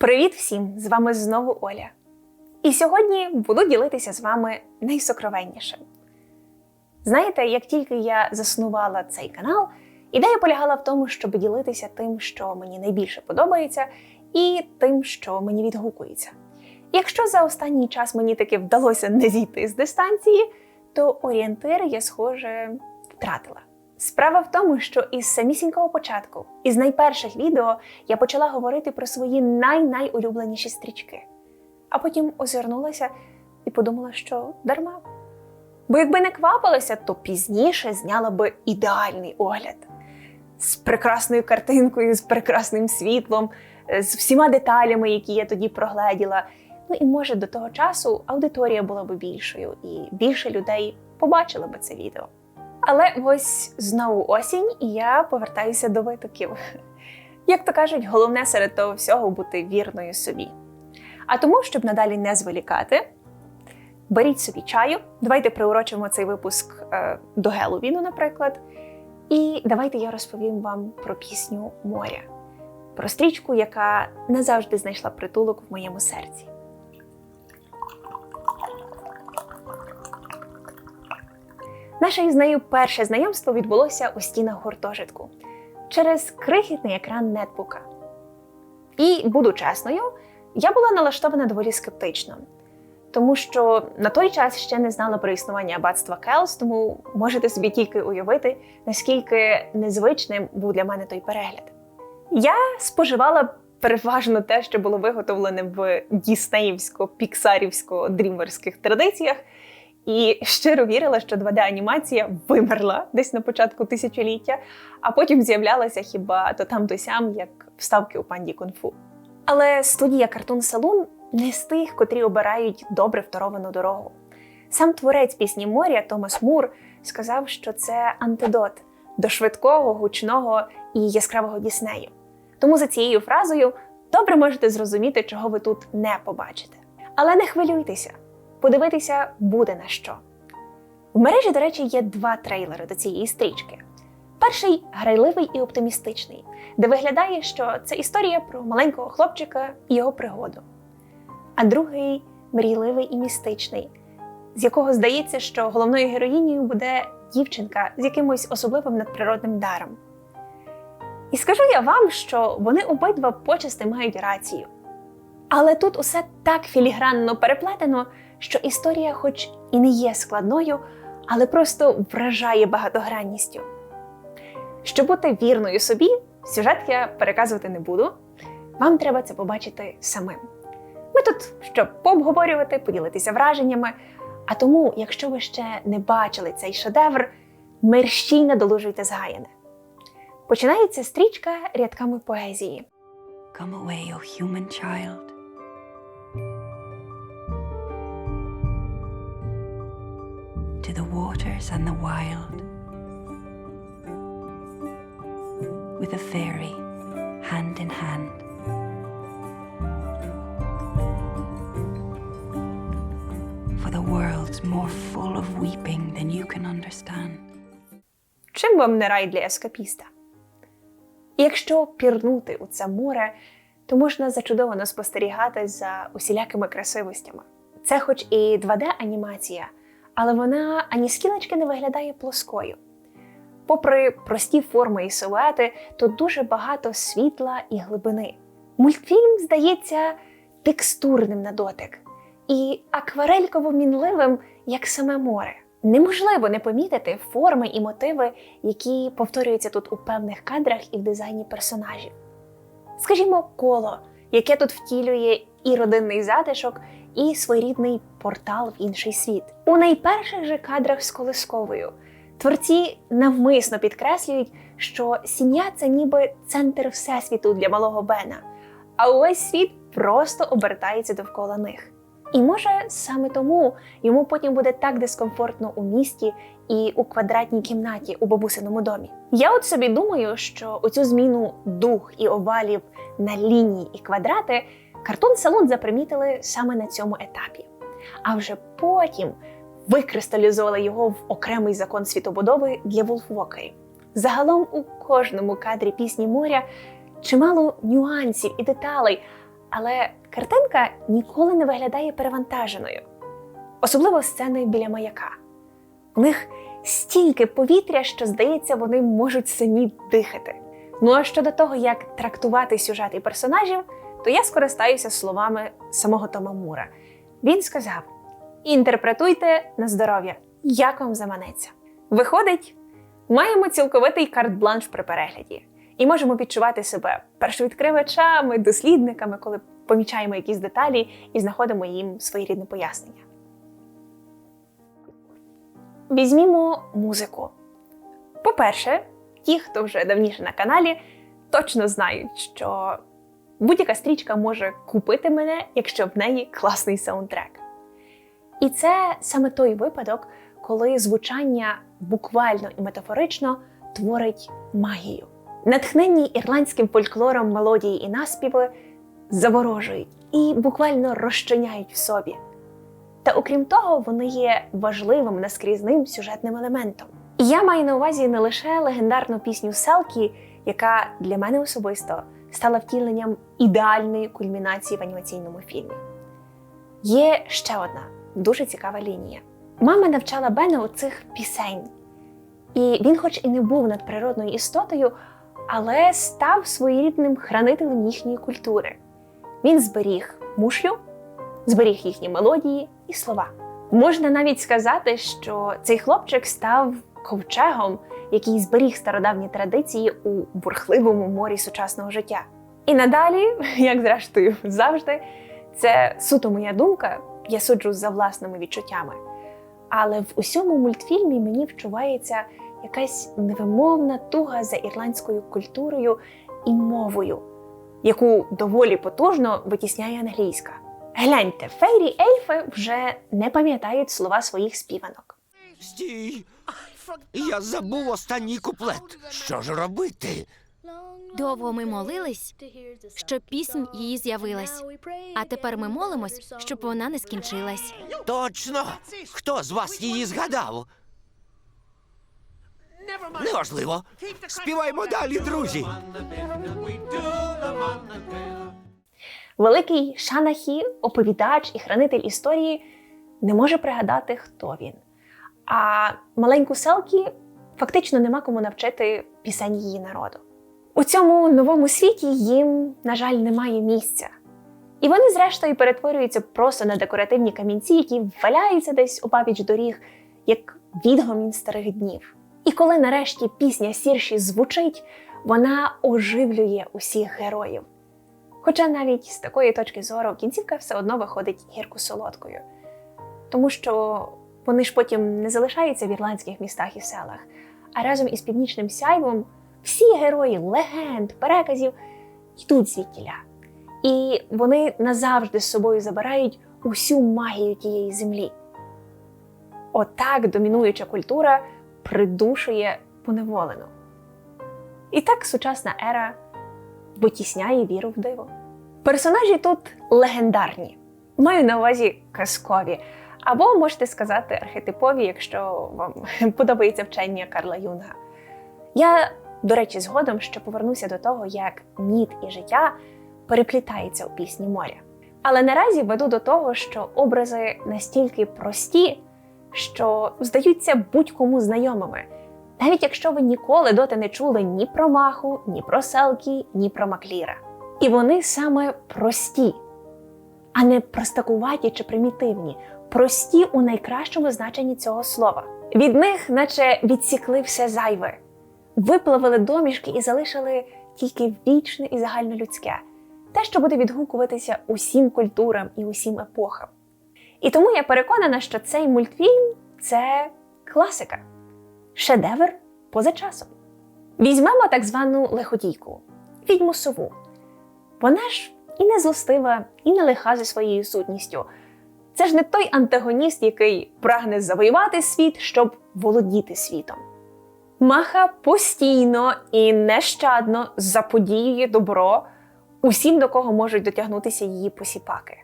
Привіт всім! З вами знову Оля. І сьогодні буду ділитися з вами найсокровеннішим. Знаєте, як тільки я заснувала цей канал, ідея полягала в тому, щоб ділитися тим, що мені найбільше подобається, і тим, що мені відгукується. Якщо за останній час мені таки вдалося не зійти з дистанції, то орієнтир я, схоже, втратила. Справа в тому, що із самісінького початку, із найперших відео, я почала говорити про свої най-найулюбленіші стрічки, а потім озирнулася і подумала, що дарма. Бо якби не квапилася, то пізніше зняла би ідеальний огляд з прекрасною картинкою, з прекрасним світлом, з всіма деталями, які я тоді прогледіла. Ну і може до того часу аудиторія була б більшою, і більше людей побачили би це відео. Але ось знову осінь, і я повертаюся до витоків. Як то кажуть, головне серед того всього бути вірною собі. А тому, щоб надалі не зволікати, беріть собі чаю, давайте приурочимо цей випуск е, до Геловіну, наприклад. І давайте я розповім вам про пісню Моря, про стрічку, яка назавжди знайшла притулок в моєму серці. Наше із нею перше знайомство відбулося у стінах гуртожитку через крихітний екран нетбука. І, буду чесною, я була налаштована доволі скептично, тому що на той час ще не знала про існування аббатства Келс, тому можете собі тільки уявити, наскільки незвичним був для мене той перегляд. Я споживала переважно те, що було виготовлене в діснеївсько-піксарівсько-дрімерських традиціях. І щиро вірила, що 2D-анімація вимерла десь на початку тисячоліття, а потім з'являлася хіба то там, то сям, як вставки у панді кунг-фу. Але студія Cartoon Saloon не з тих, котрі обирають добре второвану дорогу. Сам творець пісні моря Томас Мур сказав, що це антидот до швидкого, гучного і яскравого Діснею. Тому за цією фразою добре можете зрозуміти, чого ви тут не побачите. Але не хвилюйтеся подивитися буде на що. В мережі, до речі, є два трейлери до цієї стрічки. Перший грайливий і оптимістичний, де виглядає, що це історія про маленького хлопчика і його пригоду. А другий мрійливий і містичний, з якого здається, що головною героїнею буде дівчинка з якимось особливим надприродним даром. І скажу я вам, що вони обидва почасти мають рацію. Але тут усе так філігранно переплетено, що історія, хоч і не є складною, але просто вражає багатогранністю. Щоб бути вірною собі, сюжет я переказувати не буду. Вам треба це побачити самим. Ми тут, щоб пообговорювати, поділитися враженнями. А тому, якщо ви ще не бачили цей шедевр, мерщій надолужуйте згаяне. Починається стрічка рядками поезії. Come away, O human child. Waters and the wild. With a fairy, hand in hand. For the world's more full of weeping than you can understand. Чим вам не рай для ескапіста? Якщо пірнути у це море, то можна зачудовано спостерігати за усілякими красивостями. Це, хоч і 2D-анімація, але вона ані скілечки не виглядає плоскою. Попри прості форми і силуети, тут дуже багато світла і глибини. Мультфільм здається текстурним на дотик і акварельково мінливим, як саме море. Неможливо не помітити форми і мотиви, які повторюються тут у певних кадрах і в дизайні персонажів. Скажімо, коло, яке тут втілює і родинний затишок, і своєрідний портал в інший світ. У найперших же кадрах з колисковою творці навмисно підкреслюють, що сім'я це ніби центр всесвіту для малого Бена, а увесь світ просто обертається довкола них. І може саме тому йому потім буде так дискомфортно у місті і у квадратній кімнаті у бабусиному домі. Я от собі думаю, що оцю зміну дух і овалів на лінії і квадрати картон салон запримітили саме на цьому етапі. А вже потім викристалізували його в окремий закон світобудови для Вулфвокерів. Загалом у кожному кадрі пісні моря чимало нюансів і деталей, Але картинка ніколи не виглядає перевантаженою, особливо сценою біля маяка. У них стільки повітря, що здається, вони можуть самі дихати. Ну а щодо того, як трактувати сюжет і персонажів, то я скористаюся словами самого Тома Мура. Він сказав: інтерпретуйте на здоров'я, як вам заманеться. Виходить, маємо цілковитий карт-бланш при перегляді і можемо відчувати себе першовідкривачами, дослідниками, коли помічаємо якісь деталі і знаходимо їм своєрідне пояснення. Візьмімо музику. По-перше, ті, хто вже давніше на каналі, точно знають, що будь-яка стрічка може купити мене, якщо в неї класний саундтрек. І це саме той випадок, коли звучання буквально і метафорично творить магію. Натхненні ірландським фольклором мелодії і наспіви заворожують і буквально розчиняють в собі. Та окрім того, вони є важливим наскрізним сюжетним елементом. І я маю на увазі не лише легендарну пісню Селкі, яка для мене особисто стала втіленням ідеальної кульмінації в анімаційному фільмі. Є ще одна дуже цікава лінія. Мама навчала Бена оцих пісень, і він, хоч і не був надприродною істотою, але став своєрідним хранителем їхньої культури. Він зберіг мушлю, зберіг їхні мелодії і слова. Можна навіть сказати, що цей хлопчик став ковчегом, який зберіг стародавні традиції у бурхливому морі сучасного життя. І надалі, як зрештою завжди, це суто моя думка, я суджу за власними відчуттями. Але в усьому мультфільмі мені вчувається якась невимовна туга за ірландською культурою і мовою, яку доволі потужно витісняє англійська. Гляньте, фейрі ельфи вже не пам'ятають слова своїх співанок. Стій! Я забув останній куплет. Що ж робити? Довго ми молились, щоб пісня її з'явилась. А тепер ми молимось, щоб вона не скінчилась. Точно! Хто з вас її згадав? Неважливо. Співаймо далі, друзі. Великий Шанахі, оповідач і хранитель історії, не може пригадати, хто він. А маленьку Селкі фактично нема кому навчити пісень її народу. У цьому новому світі їм, на жаль, немає місця. І вони, зрештою, перетворюються просто на декоративні камінці, які валяються десь у папіч доріг, як відгомін старих днів. І коли нарешті пісня Сірші звучить, вона оживлює усіх героїв. Хоча навіть з такої точки зору кінцівка все одно виходить гірко солодкою. Тому що вони ж потім не залишаються в ірландських містах і селах, а разом із північним сяйвом всі герої легенд, переказів йдуть звідтіля. І вони назавжди з собою забирають усю магію тієї землі. Отак домінуюча культура придушує поневолену. І так сучасна ера витісняє віру в диво. Персонажі тут легендарні, маю на увазі казкові, або можете сказати архетипові, якщо вам подобається вчення Карла Юнга. Я, до речі, згодом ще повернуся до того, як ніт і життя переплітаються у пісні моря. Але наразі веду до того, що образи настільки прості, що здаються будь-кому знайомими, навіть якщо ви ніколи доти не чули ні про маху, ні про селкі, ні про макліра. І вони саме прості, а не простакуваті чи примітивні, прості у найкращому значенні цього слова. Від них, наче відсікли все зайве, виплавили домішки і залишили тільки вічне і загальнолюдське, те, що буде відгукуватися усім культурам і усім епохам. І тому я переконана, що цей мультфільм це класика, шедевр поза часом. Візьмемо так звану лиходійку, відьму сову. Вона ж і не злостива, і не лиха за своєю сутністю. Це ж не той антагоніст, який прагне завоювати світ, щоб володіти світом. Маха постійно і нещадно заподіює добро усім, до кого можуть дотягнутися її посіпаки.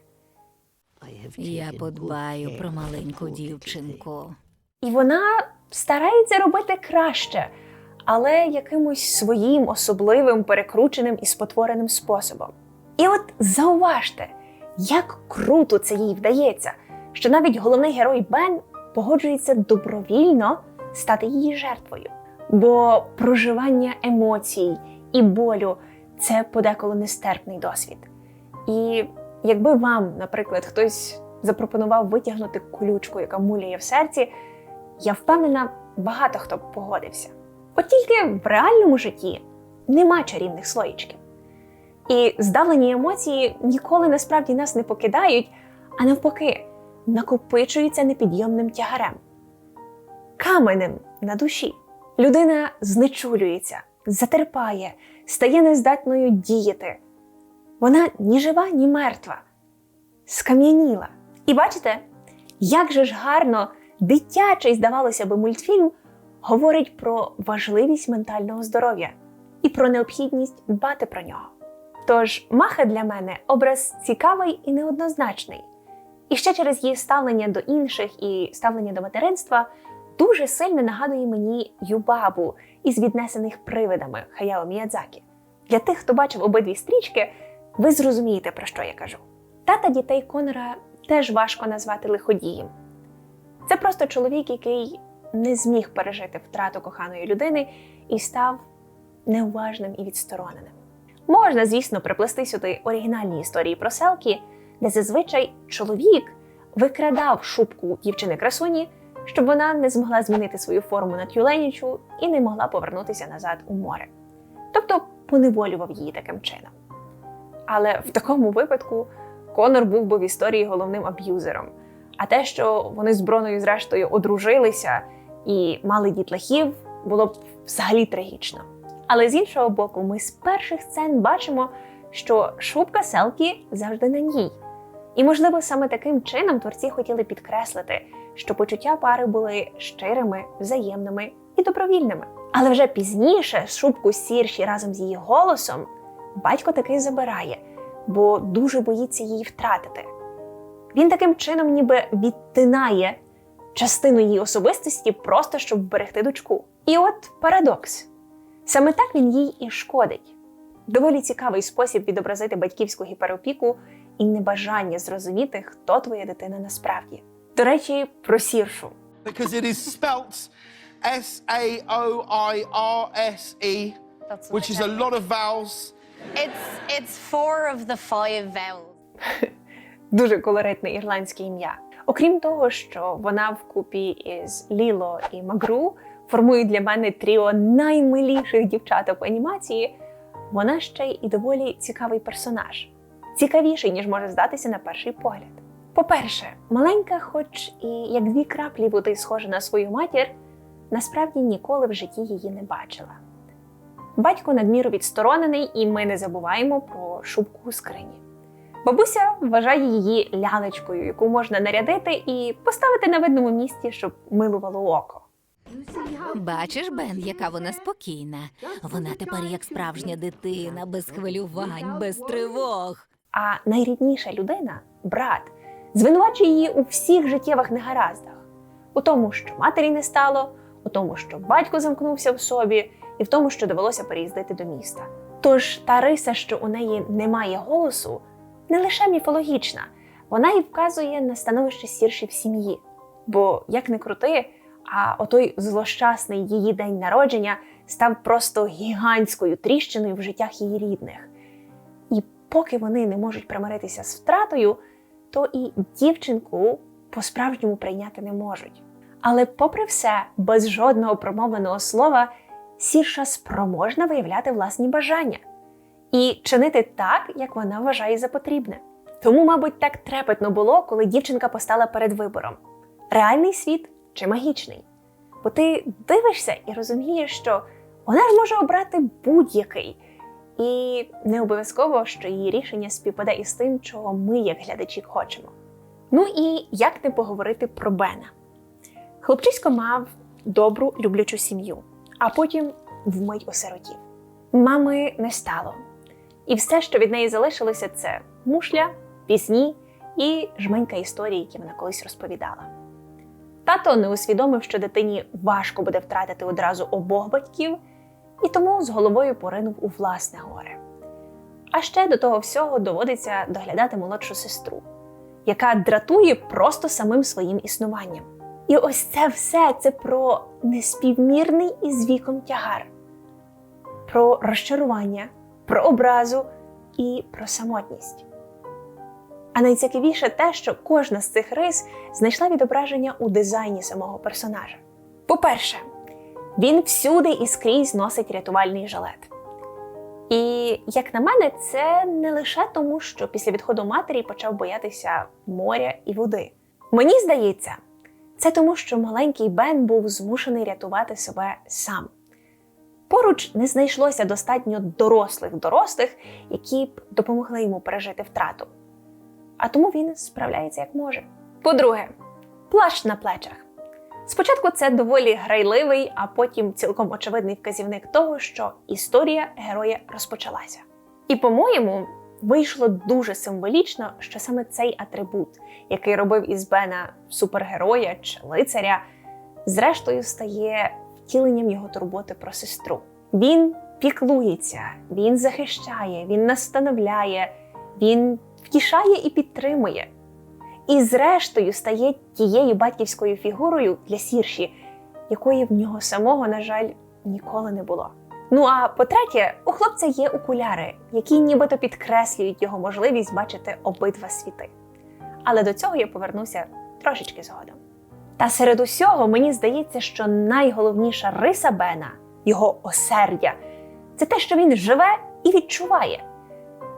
Я подбаю про маленьку дівчинку. І вона старається робити краще, але якимось своїм особливим, перекрученим і спотвореним способом. І от зауважте, як круто це їй вдається, що навіть головний герой Бен погоджується добровільно стати її жертвою. Бо проживання емоцій і болю це подеколи нестерпний досвід. І якби вам, наприклад, хтось запропонував витягнути колючку, яка муляє в серці, я впевнена, багато хто б погодився. От тільки в реальному житті нема чарівних слоїчків. І здавлені емоції ніколи насправді нас не покидають, а навпаки, накопичуються непідйомним тягарем, каменем на душі. Людина знечулюється, затерпає, стає нездатною діяти. Вона ні жива, ні мертва, скам'яніла. І бачите, як же ж гарно дитячий, здавалося би, мультфільм говорить про важливість ментального здоров'я і про необхідність дбати про нього. Тож Маха для мене образ цікавий і неоднозначний. І ще через її ставлення до інших і ставлення до материнства дуже сильно нагадує мені Юбабу із віднесених привидами Хаяо Міядзакі. Для тих, хто бачив обидві стрічки, ви зрозумієте, про що я кажу. Тата дітей Конора теж важко назвати лиходієм. Це просто чоловік, який не зміг пережити втрату коханої людини і став неуважним і відстороненим. Можна, звісно, приплести сюди оригінальні історії про селки, де зазвичай чоловік викрадав шубку дівчини красуні, щоб вона не змогла змінити свою форму на тюленячу і не могла повернутися назад у море. Тобто поневолював її таким чином. Але в такому випадку Конор був би в історії головним аб'юзером. А те, що вони з Броною, зрештою, одружилися і мали дітлахів, було б взагалі трагічно. Але з іншого боку, ми з перших сцен бачимо, що шубка Селкі завжди на ній. І, можливо, саме таким чином творці хотіли підкреслити, що почуття пари були щирими, взаємними і добровільними. Але вже пізніше шубку сірші разом з її голосом батько таки забирає, бо дуже боїться її втратити. Він таким чином ніби відтинає частину її особистості, просто щоб вберегти дочку. І от парадокс. Саме так він їй і шкодить. Доволі цікавий спосіб відобразити батьківську гіперопіку і небажання зрозуміти, хто твоя дитина насправді. До речі, про сіршу. because it is spelt S A O I R S E, which is a lot of vowels. It's it's four of the five vowels. Дуже колоритне ірландське ім'я. Окрім того, що вона вкупі із Ліло і Магру формує для мене тріо наймиліших дівчаток в анімації, вона ще й і доволі цікавий персонаж, цікавіший, ніж може здатися на перший погляд. По-перше, маленька, хоч і як дві краплі води схожа на свою матір, насправді ніколи в житті її не бачила. Батько надміру відсторонений, і ми не забуваємо про шубку у скрині. Бабуся вважає її лялечкою, яку можна нарядити і поставити на видному місці, щоб милувало око. Бачиш, Бен, яка вона спокійна. Вона тепер як справжня дитина, без хвилювань, без тривог. А найрідніша людина, брат, звинувачує її у всіх життєвих негараздах: у тому, що матері не стало, у тому, що батько замкнувся в собі, і в тому, що довелося переїздити до міста. Тож та риса, що у неї немає голосу, не лише міфологічна, вона й вказує на становище сірші в сім'ї. Бо, як не крути, а отой злощасний її день народження став просто гігантською тріщиною в життях її рідних. І поки вони не можуть примиритися з втратою, то і дівчинку по-справжньому прийняти не можуть. Але, попри все, без жодного промовленого слова, сірша спроможна виявляти власні бажання і чинити так, як вона вважає за потрібне. Тому, мабуть, так трепетно було, коли дівчинка постала перед вибором: реальний світ чи магічний. Бо ти дивишся і розумієш, що вона ж може обрати будь-який. І не обов'язково, що її рішення співпаде із тим, чого ми, як глядачі, хочемо. Ну і як не поговорити про Бена? Хлопчисько мав добру люблячу сім'ю, а потім вмить осиротів. Мами не стало. І все, що від неї залишилося, це мушля, пісні і жменька історії, які вона колись розповідала. Тато не усвідомив, що дитині важко буде втратити одразу обох батьків, і тому з головою поринув у власне горе. А ще до того всього доводиться доглядати молодшу сестру, яка дратує просто самим своїм існуванням. І ось це все це про неспівмірний із віком тягар, про розчарування, про образу і про самотність. А найцікавіше те, що кожна з цих рис знайшла відображення у дизайні самого персонажа. По-перше, він всюди і скрізь носить рятувальний жилет. І, як на мене, це не лише тому, що після відходу матері почав боятися моря і води. Мені здається, це тому, що маленький Бен був змушений рятувати себе сам. Поруч не знайшлося достатньо дорослих дорослих, які б допомогли йому пережити втрату. А тому він справляється як може. По-друге, плащ на плечах. Спочатку це доволі грайливий, а потім цілком очевидний вказівник того, що історія героя розпочалася. І, по-моєму, вийшло дуже символічно, що саме цей атрибут, який робив із Бена супергероя чи лицаря, зрештою стає втіленням його турботи про сестру. Він піклується, він захищає, він настановляє, він втішає і підтримує. І, зрештою, стає тією батьківською фігурою для сірші, якої в нього самого, на жаль, ніколи не було. Ну а по-третє, у хлопця є окуляри, які нібито підкреслюють його можливість бачити обидва світи. Але до цього я повернуся трошечки згодом. Та серед усього мені здається, що найголовніша риса Бена, його осердя, це те, що він живе і відчуває.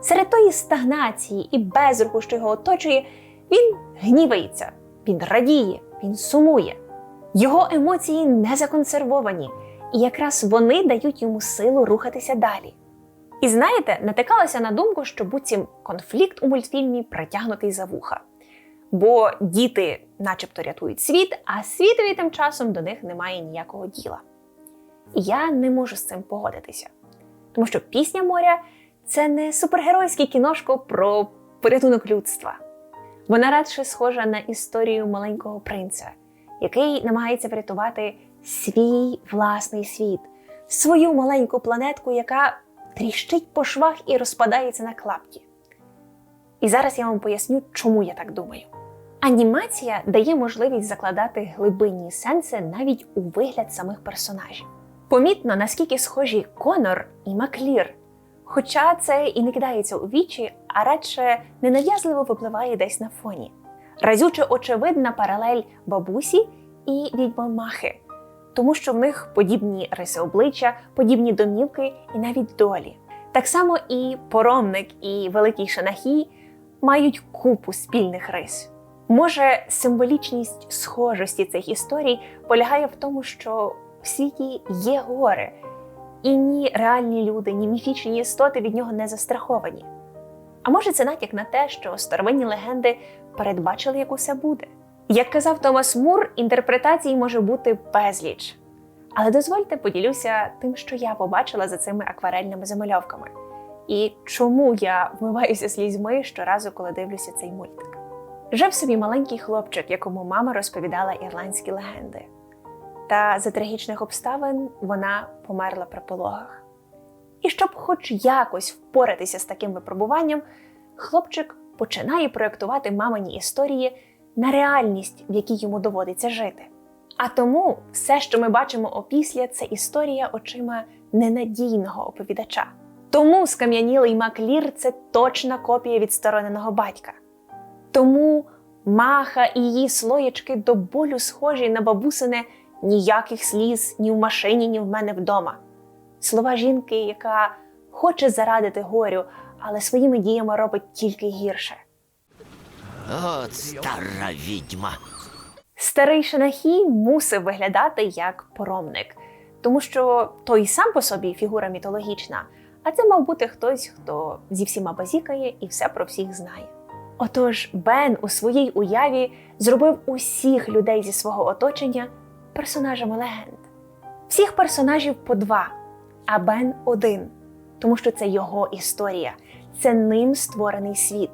Серед тої стагнації і безруху, що його оточує, він гнівається, він радіє, він сумує. Його емоції не законсервовані, і якраз вони дають йому силу рухатися далі. І знаєте, натикалася на думку, що буцім конфлікт у мультфільмі притягнутий за вуха. Бо діти, начебто, рятують світ, а світові тим часом до них немає ніякого діла. І я не можу з цим погодитися. Тому що пісня моря це не супергеройське кіношко про порятунок людства. Вона радше схожа на історію маленького принца, який намагається врятувати свій власний світ, свою маленьку планетку, яка тріщить по швах і розпадається на клапті. І зараз я вам поясню, чому я так думаю. Анімація дає можливість закладати глибинні сенси навіть у вигляд самих персонажів. Помітно, наскільки схожі Конор і Маклір, хоча це і не кидається у вічі, а радше ненав'язливо випливає десь на фоні. Разюче очевидна паралель бабусі і відьмомахи, тому що в них подібні риси обличчя, подібні домівки і навіть долі. Так само і поромник і великий шанахій мають купу спільних рис. Може, символічність схожості цих історій полягає в тому, що в світі є гори, і ні реальні люди, ні міфічні істоти від нього не застраховані. А може, це натяк на те, що старовинні легенди передбачили, як усе буде. Як казав Томас Мур, інтерпретацій може бути безліч. Але дозвольте поділюся тим, що я побачила за цими акварельними замальовками, і чому я вмиваюся слізьми щоразу, коли дивлюся цей мультик. Жив собі маленький хлопчик, якому мама розповідала ірландські легенди. Та за трагічних обставин вона померла при пологах. І щоб хоч якось впоратися з таким випробуванням, хлопчик починає проєктувати мамині історії на реальність, в якій йому доводиться жити. А тому все, що ми бачимо опісля, це історія очима ненадійного оповідача. Тому скам'янілий Маклір це точна копія відстороненого батька. Тому маха і її слоєчки до болю схожі на бабусине ніяких сліз ні в машині, ні в мене вдома. Слова жінки, яка хоче зарадити горю, але своїми діями робить тільки гірше. От стара відьма. Старий Шанахій мусив виглядати як поромник, тому що той сам по собі фігура мітологічна, а це мав бути хтось, хто зі всіма базікає і все про всіх знає. Отож, Бен у своїй уяві зробив усіх людей зі свого оточення персонажами легенд. Всіх персонажів по два, а Бен один, тому що це його історія, це ним створений світ.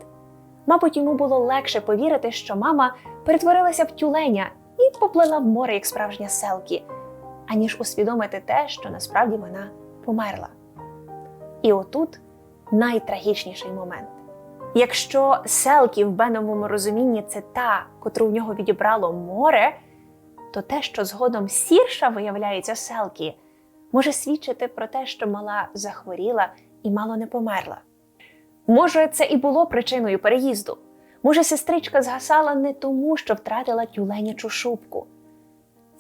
Мабуть, йому було легше повірити, що мама перетворилася в тюленя і поплила в море як справжня селкі, аніж усвідомити те, що насправді вона померла. І отут найтрагічніший момент. Якщо Селкі в Беновому розумінні це та, котру в нього відібрало море, то те, що згодом сірша виявляється Селкі, може свідчити про те, що мала захворіла і мало не померла. Може, це і було причиною переїзду. Може, сестричка згасала не тому, що втратила тюленячу шубку.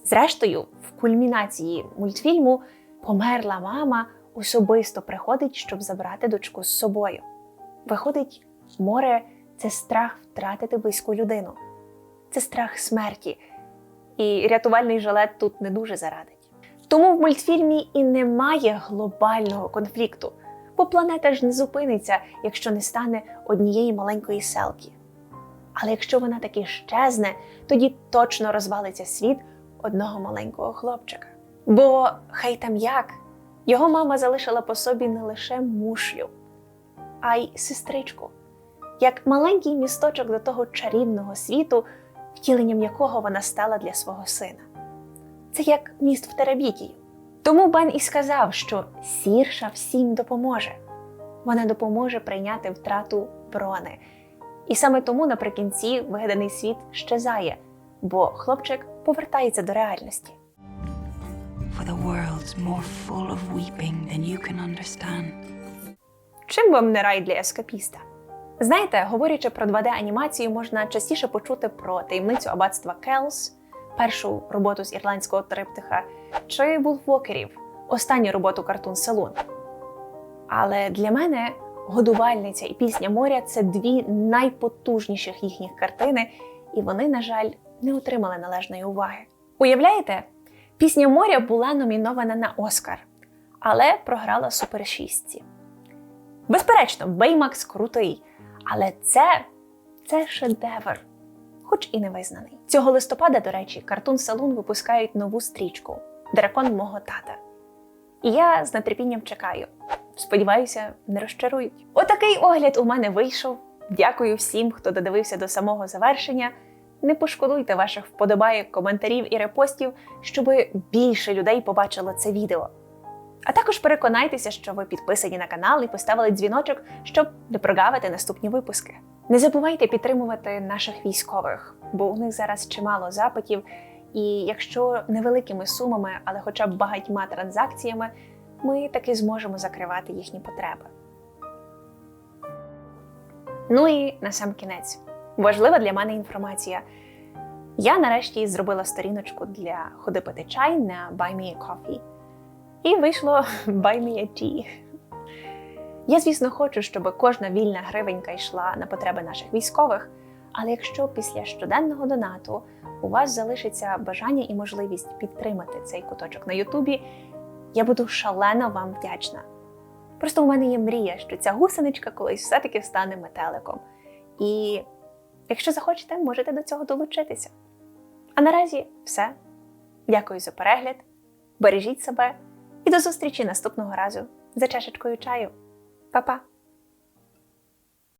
Зрештою, в кульмінації мультфільму померла мама особисто приходить, щоб забрати дочку з собою. Виходить, море це страх втратити близьку людину, це страх смерті. І рятувальний жилет тут не дуже зарадить. Тому в мультфільмі і немає глобального конфлікту, бо планета ж не зупиниться, якщо не стане однієї маленької селки. Але якщо вона таки щезне, тоді точно розвалиться світ одного маленького хлопчика. Бо хай там як, його мама залишила по собі не лише мушлю, а й сестричку, як маленький місточок до того чарівного світу, втіленням якого вона стала для свого сина. Це як міст в Терабітію. Тому Бен і сказав, що сірша всім допоможе. Вона допоможе прийняти втрату брони. І саме тому наприкінці вигаданий світ щезає, бо хлопчик повертається до реальності. For the world's more full of weeping than you can understand. Чим вам не рай для ескапіста? Знаєте, говорячи про 2D-анімацію, можна частіше почути про таємницю аббатства Келс, першу роботу з ірландського триптиха, чи Вулфвокерів, останню роботу Картун Салун. Але для мене годувальниця і пісня моря це дві найпотужніших їхніх картини, і вони, на жаль, не отримали належної уваги. Уявляєте, пісня моря була номінована на Оскар, але програла Супер 6. Безперечно, Беймакс крутий, але це, це шедевр, хоч і не визнаний. Цього листопада, до речі, Картун Салун випускають нову стрічку Дракон мого тата. І я з нетерпінням чекаю. Сподіваюся, не розчарують. Отакий огляд у мене вийшов. Дякую всім, хто додивився до самого завершення. Не пошкодуйте ваших вподобайок, коментарів і репостів, щоб більше людей побачило це відео. А також переконайтеся, що ви підписані на канал і поставили дзвіночок, щоб не прогавити наступні випуски. Не забувайте підтримувати наших військових, бо у них зараз чимало запитів. І якщо невеликими сумами, але хоча б багатьма транзакціями, ми таки зможемо закривати їхні потреби. Ну і на сам кінець. Важлива для мене інформація. Я нарешті зробила сторіночку для ходи пити чай на Buy Me a Coffee. І вийшло Buy Me a Tea. Я, звісно, хочу, щоб кожна вільна гривенька йшла на потреби наших військових. Але якщо після щоденного донату у вас залишиться бажання і можливість підтримати цей куточок на Ютубі, я буду шалено вам вдячна. Просто у мене є мрія, що ця гусеничка колись все-таки стане метеликом. І якщо захочете, можете до цього долучитися. А наразі все. Дякую за перегляд. Бережіть себе і до зустрічі наступного разу за чашечкою чаю. Па-па!